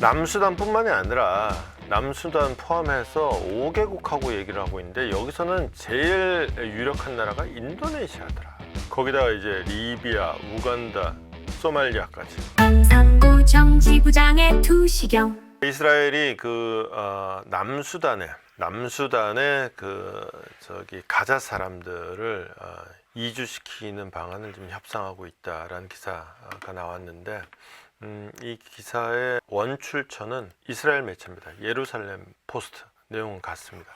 남수단뿐만이 아니라 남수단 포함해서 5개국하고 얘기를 하고 있는데 여기서는 제일 유력한 나라가 인도네시아더라. 거기다가 이제 리비아, 우간다, 소말리아까지. 상부 정지부장의 투시경 이스라엘이 그 어, 남수단에 남수단에 그 저기 가자 사람들을 어, 이주시키는 방안을 좀 협상하고 있다라는 기사가 나왔는데 음, 이 기사의 원출처는 이스라엘 매체입니다. 예루살렘 포스트 내용은 같습니다.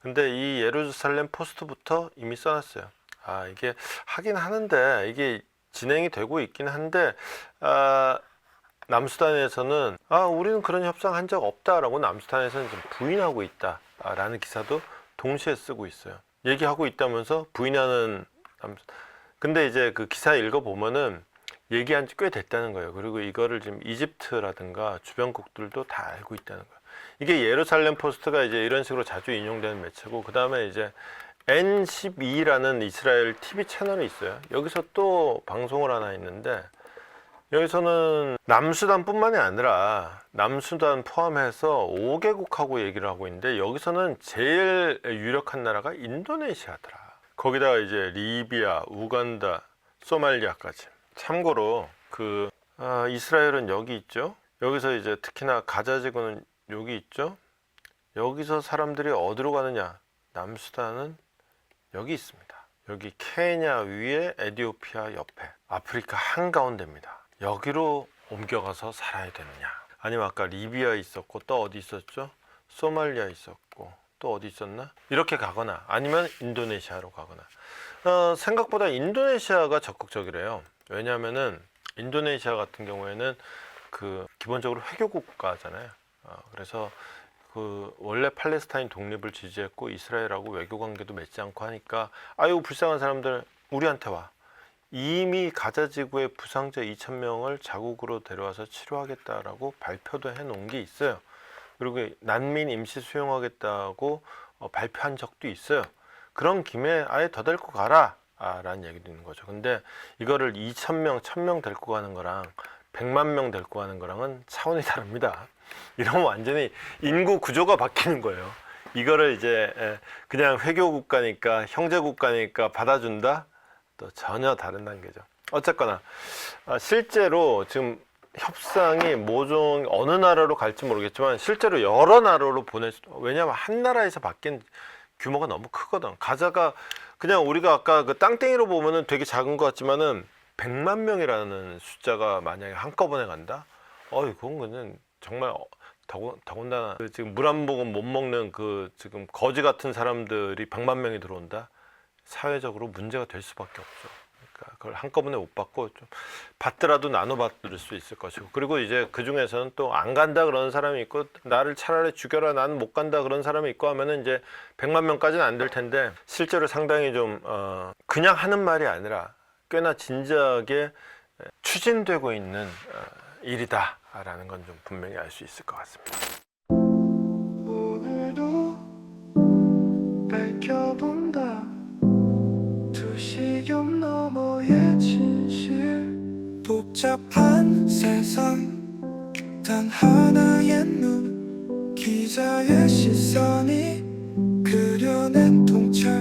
근데 이 예루살렘 포스트부터 이미 써놨어요. 아 이게 하긴 하는데 이게 진행이 되고 있긴 한데 아, 남수단에서는 아 우리는 그런 협상 한 적 없다라고 남수단에서는 좀 부인하고 있다라는 기사도 동시에 쓰고 있어요. 얘기하고 있다면서 부인하는 남. 근데 이제 그 기사 읽어 보면은 얘기한 지 꽤 됐다는 거예요. 그리고 이거를 지금 이집트라든가 주변국들도 다 알고 있다는 거예요. 이게 예루살렘 포스트가 이제 이런 식으로 자주 인용되는 매체고 그 다음에 이제 N12라는 이스라엘 TV 채널이 있어요. 여기서 또 방송을 하나 있는데 여기서는 남수단뿐만이 아니라 남수단 포함해서 5개국하고 얘기를 하고 있는데 여기서는 제일 유력한 나라가 인도네시아더라. 거기다가 이제 리비아, 우간다, 소말리아까지. 참고로 그 아, 이스라엘은 여기 있죠. 여기서 이제 특히나 가자 지구는 여기 있죠. 여기서 사람들이 어디로 가느냐? 남수단은 여기 있습니다. 여기 케냐 위에 에디오피아 옆에 아프리카 한가운데입니다. 여기로 옮겨가서 살아야 되느냐? 아니면 아까 리비아 있었고 또 어디 있었죠? 소말리아 있었고 또 어디 있었나? 이렇게 가거나 아니면 인도네시아로 가거나 어, 생각보다 인도네시아가 적극적이래요. 왜냐하면은 인도네시아 같은 경우에는 그 기본적으로 회교 국가잖아요. 어, 그래서 그 원래 팔레스타인 독립을 지지했고 이스라엘하고 외교 관계도 맺지 않고 하니까 아유 불쌍한 사람들 우리한테 와. 이미 가자 지구의 부상자 2천 명을 자국으로 데려와서 치료하겠다라고 발표도 해 놓은 게 있어요. 그리고 난민 임시 수용하겠다고 어, 발표한 적도 있어요. 그런 김에 아예 더 데리고 가라. 아, 라는 얘기도 있는 거죠. 근데 이거를 2,000명, 1,000명 데리고 가는 거랑 100만 명 데리고 가는 거랑은 차원이 다릅니다. 이러면 완전히 인구 구조가 바뀌는 거예요. 이거를 이제 에, 그냥 회교 국가니까 형제 국가니까 받아준다? 또 전혀 다른 단계죠. 어쨌거나 아, 실제로 지금 협상이 모종 어느 나라로 갈지 모르겠지만 실제로 여러 나라로 수 왜냐하면 한 나라에서 바뀐 규모가 너무 크거든. 가자가 그냥 우리가 아까 그 땅땡이로 보면은 되게 작은 것 같지만은 100만 명이라는 숫자가 만약에 한꺼번에 간다? 어이 그건 그냥 정말 어, 더군, 더군다나 그 지금 물 한 모금 못 먹는 그 지금 거지 같은 사람들이 100만 명이 들어온다? 사회적으로 문제가 될 수밖에 없죠. 그걸 한꺼번에 못 받고 좀 받더라도 나눠 받을 수 있을 것이고 그리고 이제 그 중에서는 또 안 간다 그러는 사람이 있고 나를 차라리 죽여라 나는 못 간다 그런 사람이 있고 하면은 이제 100만 명까지는 안 될 텐데 실제로 상당히 좀 어, 그냥 하는 말이 아니라 꽤나 진지하게 추진되고 있는 어, 일이다라는 건 좀 분명히 알 수 있을 것 같습니다. 복잡한 세상 단 하나의 눈 기자의 시선이